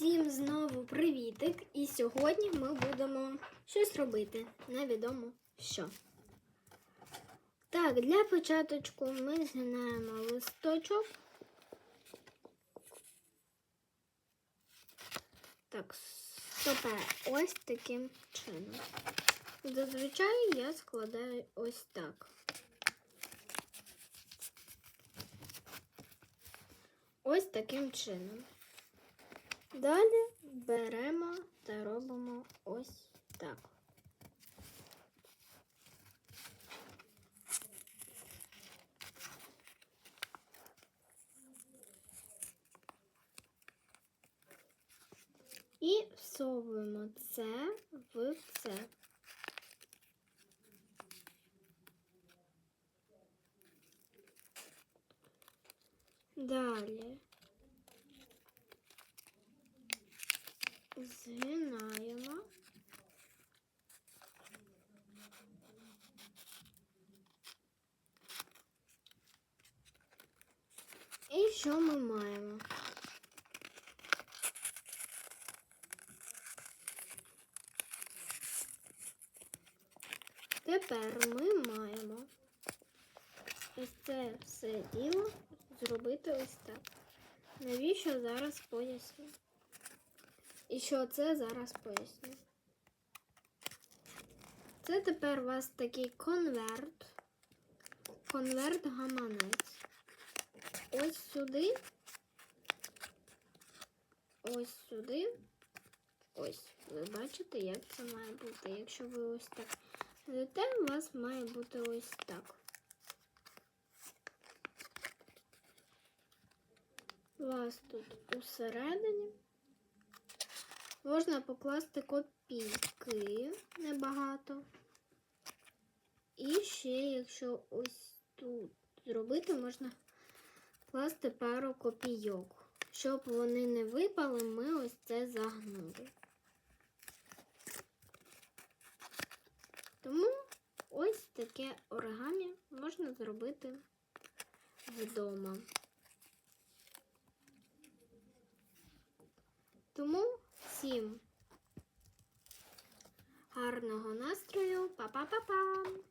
Всім знову привітик! І сьогодні ми будемо щось робити. Невідомо що. Так, для початочку ми згинаємо листочок. Так, стопе ось таким чином. Зазвичай я складаю ось так. Ось таким чином. Далі беремо та робимо ось так. І всовуємо це в це. Далі згинаємо. І що ми маємо? Тепер ми маємо ось це все діло зробити ось так. Навіщо зараз поясню? І що це зараз поясню. Це тепер у вас такий конверт. Конверт гаманець. Ось сюди. Ось сюди. Ось. Ви бачите, як це має бути. Якщо ви ось так сидите, у вас має бути ось так. У вас тут усередині. Можна покласти копійки небагато. І ще, якщо ось тут зробити, можна класти пару копійок. Щоб вони не випали, ми ось це загнули. Тому ось таке оригамі можна зробити вдома. Тому всім гарного настрою. Па-па-па-па!